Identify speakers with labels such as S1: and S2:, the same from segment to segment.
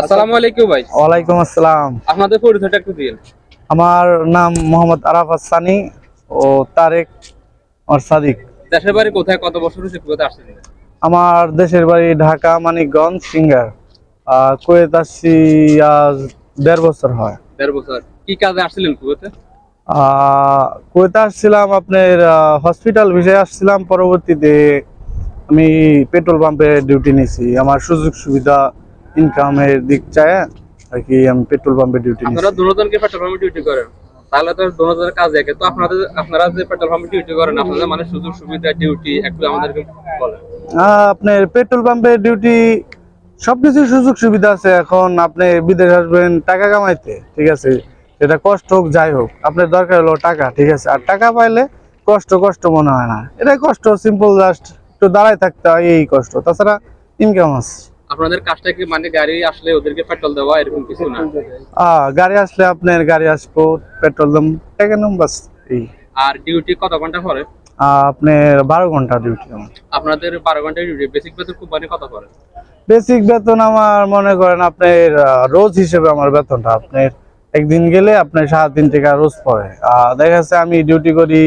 S1: আসসালামু আলাইকুম ভাই।
S2: ওয়ালাইকুম আসসালাম।
S1: আপনাদের পরিচয়টা একটু দিন
S2: আমার নাম মোহাম্মদ আরাফাত সানি ও তারেক আর সাদিক।
S1: দেশের বাড়ি কোথায়? কত বছর কোথায় আসছেন
S2: আমার দেশের বাড়ি ঢাকা মানিকগঞ্জ সিঙ্গার। কুয়েত আসছি আজ দেড় বছর হয়।
S1: দেড় বছর। কি কাজে আসছিলেন কুয়েতে?
S2: কুয়েতে আসছিলাম আপনার হসপিটাল বিষয়ে আসছিলাম। পরবর্তীতে আমি পেট্রোল পাম্পে ডিউটি নিয়েছি আমার সুযোগ সুবিধা ইনকামের দিক চায় আর কি আমি পেট্রোল পাম্পে ডিউটি
S1: আপনারা দুজনকে পেট্রোল পাম্পে ডিউটি করেন? তাহলে তো দুজনের কাজ একে। তো আপনাদের আপনারা যে পেট্রোল পাম্পে ডিউটি করেন আপনাদের মানে সুযোগ সুবিধা ডিউটি একটু আমাদেরকে বলেন।
S2: আপনার পেট্রোল পাম্পে ডিউটি সবকিছু সুযোগ সুবিধা আছে এখন। আপনি বিদেশ আসবেন টাকা কামাইতে ঠিক আছে? এটা কষ্ট হোক যাই হোক। আপনার দরকার হলো টাকা ঠিক আছে? আর টাকা পাইলে কষ্ট কষ্ট মনে হয় না। এটাই কষ্ট সিম্পল জাস্ট একটু দাঁড়ায় থাকতে হয় এই কষ্ট। তাছাড়া ইনকাম আছে।
S1: আপনাদের কাজটা কি মানে গাড়ি আসলে ওদেরকে পেট্রোল দেওয়া এরকম কিছু না?
S2: গাড়ি আসলে আপনার গাড়ি আসব পেট্রোল দাম টাকা নাম বাস এই।
S1: আর ডিউটি কত ঘণ্টা পরে?
S2: আপনার বারো ঘণ্টা ডিউটি
S1: আপনাদের বারো ঘণ্টা ডিউটি বেসিক বেতন কোম্পানি কত
S2: বেসিক বেতন আমার মনে করেন আপনার রোজ হিসেবে আমার বেতনটা আপনার একদিন গেলে আপনার সাড়ে তিন টাকা রোজ পড়ে। দেখা যাচ্ছে আমি ডিউটি করি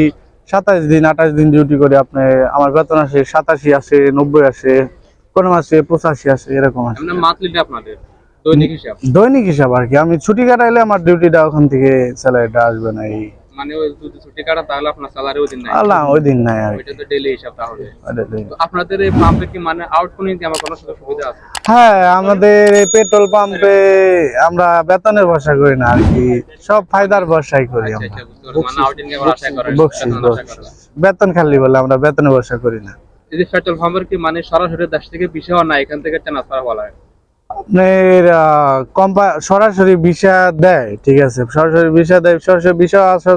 S2: সাতাশ দিন আঠাশ দিন ডিউটি করি আপনার আমার বেতন আসে সাতাশি আসে নব্বই আসে। কোনো মাসে পঁচাশি আসে এরকম আসে
S1: মানে মান্থলিটা আপনাদের দৈনিক হিসাব?
S2: দৈনিক হিসাব আর কি। আমি ছুটি কাটাইলে আমার ডিউটিটা ওখান থেকে স্যালারিটা আসবে না এই
S1: মানে যদি ছুটি কাটা তাহলে আপনার স্যালারি ওই দিন নাই।
S2: আল্লাহ ওই দিন নাই আর
S1: ওইটা তো ডেইলি হিসাব তাহলে। আপনাদের এই পাম্পে কি মানে আউটপুটিং কি আমার কোনো সুবিধা আছে?
S2: হ্যাঁ আমাদের এই পেট্রোল পাম্পে আমরা বেতনের ভরসা করি না আর কি। সব ফায়দার ভরসাই করি
S1: আচ্ছা
S2: আমরা।
S1: আচ্ছা মানে আউটিং বেতন
S2: খালি বলে আমরা বেতনে ভরসা করি না।
S1: এই যে পেট্রোল পাম্পের কি মানে সরাসরি দেশ থেকে হয় না এখান থেকে ট্রান্সফার বলা হয়
S2: আপনার কোম্পানি সরাসরি ভিসা দেয় ঠিক আছে? সরাসরি ভিসা দেয় সরাসরি ভিসা আসা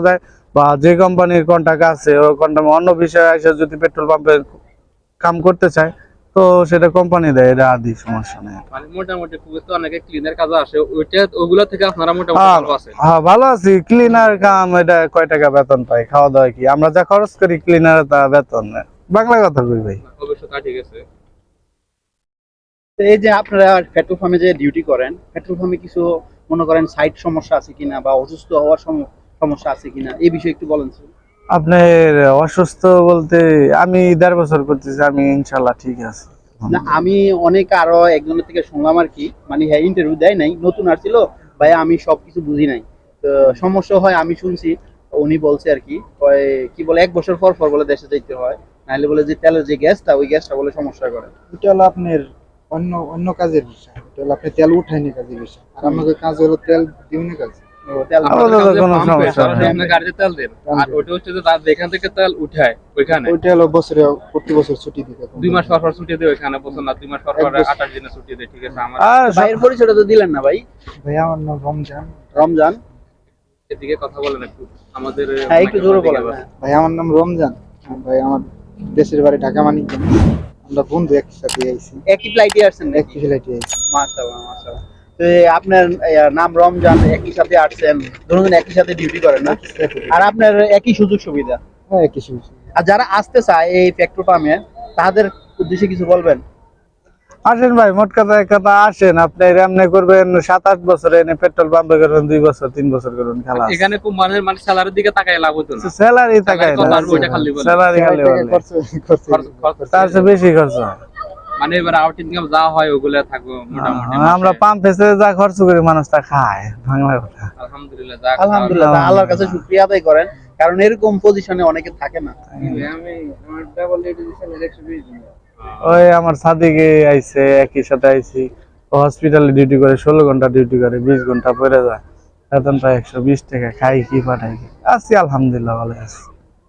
S2: বা যে কোম্পানির কন্ট্যাক্ট আছে কন্ট্যাক্ট অন্য বিষয়ে এসে যদি পেট্রোল পাম্পে কাম করতে চায় তো সেটা কোম্পানি দেয় এটা আদি সমস্যা নেই।
S1: মানে মোটামুটি খুবই তো অনেকে ক্লিনের কাজ আসে ওইটা ওগুলো থেকে আপনারা মোটামুটি
S2: হ্যাঁ,
S1: ভালো আছে
S2: হ্যাঁ ভালো আছি। ক্লিনার কাম এটা কয় টাকা বেতন পাই খাওয়া দাওয়া কি? আমরা যা খরচ করি ক্লিনার তা বেতন নেই। বাংলা কথা কই ভাই?
S1: অবশ্যই তা ঠিক আছে
S3: এই যে আপনারা পেট্রোল পাম্পে যে ডিউটি করেন পেট্রোল পাম্পে কিছু মনে করেন সাইড সমস্যা আছে কিনা বা অসুস্থ হওয়ার সমস্যা আছে কিনা? এই বিষয়ে একটু বলেন
S2: আপনার অসুস্থ বলতে আমি দেড় বছর করতেছি আমি ইনশাল্লাহ ঠিক আছে।
S3: না আমি অনেক আরও একজনের থেকে শুনলাম আর কি মানে হ্যাঁ ইন্টারভিউ দেয় নাই নতুন আসছিল ভাই আমি সবকিছু বুঝি নাই। তো সমস্যা হয় আমি শুনছি উনি বলছে আর কি কি বলে এক বছর পর পর বলে দেশে যেতে হয়। নাহলে বলে যে তেলের যে গ্যাসটা ওই গ্যাসটা বলে সমস্যা করে।
S4: এটা হলো আপনার অন্য অন্য কাজের বিষয়। এটা হলো আপনি তেল উঠায়নি কাজের বিষয়। আর আমাকে কাজ হলো তেল দিউনি কাজ।
S3: ও, তেল
S2: আমাদের
S1: আপনাদের
S2: কোনো
S1: কাছে পাম্পে
S2: সমস্যা
S1: সরাসরি
S2: নেই।
S1: আপনার গাড়িতে তেল দেন। আর ওইটা হচ্ছে যে তার যেখান থেকে তেল উঠায় ওইখানে।
S4: ওইটা হলো বছরে প্রতি বছর ছুটি
S1: দুই মাস পর পর ছুটি দেয় ওইখানে বছর না দুই মাস পর পর
S4: এক বছর।
S1: আঠাশ দিনে ছুটি দেয় ঠিক আছে? আমার
S2: আর
S3: ভাইয়ের দিলেন না ভাই?
S4: ভাই আমার নাম রমজান।
S3: রমজান?
S1: এদিকে কথা বলেন একটু। আমাদের
S3: হ্যাঁ একটু জোরে বলেন হ্যাঁ।
S4: ভাই আমার নাম রমজান। ভাই আমার দেশের বাড়ি ঢাকা মানিকগঞ্জ আমরা বন্ধু একসাথে আইছি।
S3: একই ফ্লাইটে আসছেন একই
S4: ফ্লাইটে আইছি।
S3: মাশাআল্লাহ মাশাআল্লাহ। তো আপনার নাম রমজান একই সাথে আসছেন। ধরুন একই সাথে ডিউটি করেন না? আর আপনার একই সুযোগ সুবিধা?
S4: হ্যাঁ একই সুযোগ
S3: আর যারা আসতে চায় এই পেট্রোল পাম্পে তাদের উদ্দেশ্যে কিছু বলবেন?
S2: আসেন ভাই মোট কথা এক কথা আসেন। আপনি এমনি করবেন সাত আট বছর এনে পেট্রোল পাম্পে করবেন দুই বছর তিন বছর করবেন খেলা।
S1: এখানে খুব মানে মানে স্যালারির দিকে তাকায় লাভ হতো না।
S2: স্যালারি তাকায়
S1: বলেন।
S2: স্যালারি খালি বলে।
S4: খরচ খরচ
S1: খরচ- খরচ-
S2: তার চেয়ে বেশি খরচ।
S1: মানে এবার আউট ইনকাম যা হয় ওগুলো থাকব মোটামুটি।
S2: আমরা। পাম্প ফেসে যা খরচ করি মানুষ তা খায়। বাংলা কথা।
S1: আলহামদুলিল্লাহ
S3: আলহামদুলিল্লাহ আল্লাহর কাছে শুকরিয়া আদায় করেন। কারণ এরকম পজিশনে অনেকে থাকে না।
S2: ওই আমার সাদিকে আইছে একই সাথে আইছি। ও হসপিটালে ডিউটি করে ষোলো ঘণ্টা ডিউটি করে বিশ ঘণ্টা পরে যায়। বেতন পায় একশো বিশ টাকা খাই কি পাঠাই আছি আলহামদুলিল্লাহ ভালো আছি।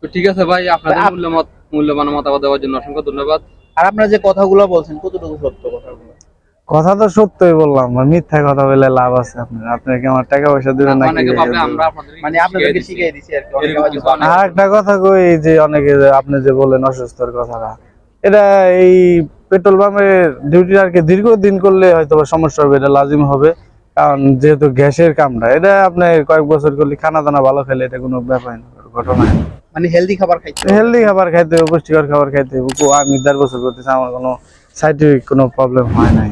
S1: তো ঠিক আছে ভাই আপনাদের
S3: আপ-
S1: মূল্যমত মূল্যবান মতামত দেওয়ার জন্য অসংখ্য ধন্যবাদ।
S3: আর আপনারা যে কথাগুলো বলছেন কতটুকু সত্য কথাগুলো?
S2: কথা তো সত্যই বললাম মিথ্যা কথা বলে লাভ আছে আপনার। আপনি কি আমার টাকা পয়সা দিবেন নাকি?
S1: অনেকে আমরা আপনাদের
S3: মানে আপনাদেরকে শিখিয়ে দিছি আর কি না।
S2: আর একটা কথা কই যে অনেকে আপনি যে বলেন অসুস্থর কথাটা এটা এই পেট্রোল পাম্পে ডিউটি আর কি দীর্ঘদিন করলে হয়তো সমস্যা হবে এটা লাজিম হবে। কারণ যেহেতু গ্যাসের কামটা এটা আপনি কয়েক বছর করলে খানা দানা ভালো খেলে এটা কোনো ব্যাপার না ঘটনা
S3: মানে হেলদি খাবার খাইতে
S2: হেলদি খাবার খাইতে হবে পুষ্টিকর খাবার খাইতে হবে। কো- আমি দেড় বছর করতেছি আমার কোনো সাইন্টিফিক কোনো প্রবলেম হয় নাই।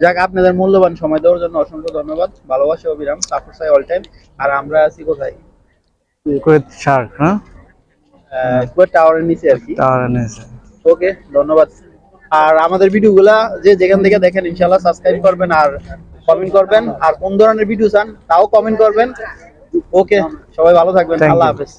S3: যাক আপনাদের মূল্যবান সময় দেওয়ার জন্য অসংখ্য ধন্যবাদ। ভালোবাসা অবিরাম চাই অল টাইম আর আমরা আছি কোথায়?
S2: কুয়েত শার্ক হ্যাঁ?
S3: কুয়েট টাওয়ারের নিচে আর কি।
S2: টাওয়ারের নিচে।
S3: ওকে ধন্যবাদ। আর আমাদের ভিডিওগুলা যে যেখান থেকে দেখেন ইনশাআল্লাহ সাবস্ক্রাইব করবেন আর কমেন্ট করবেন। আর কোন ধরনের ভিডিও চান তাও কমেন্ট করবেন। ওকে সবাই ভালো থাকবেন। আল্লাহ হাফেজ।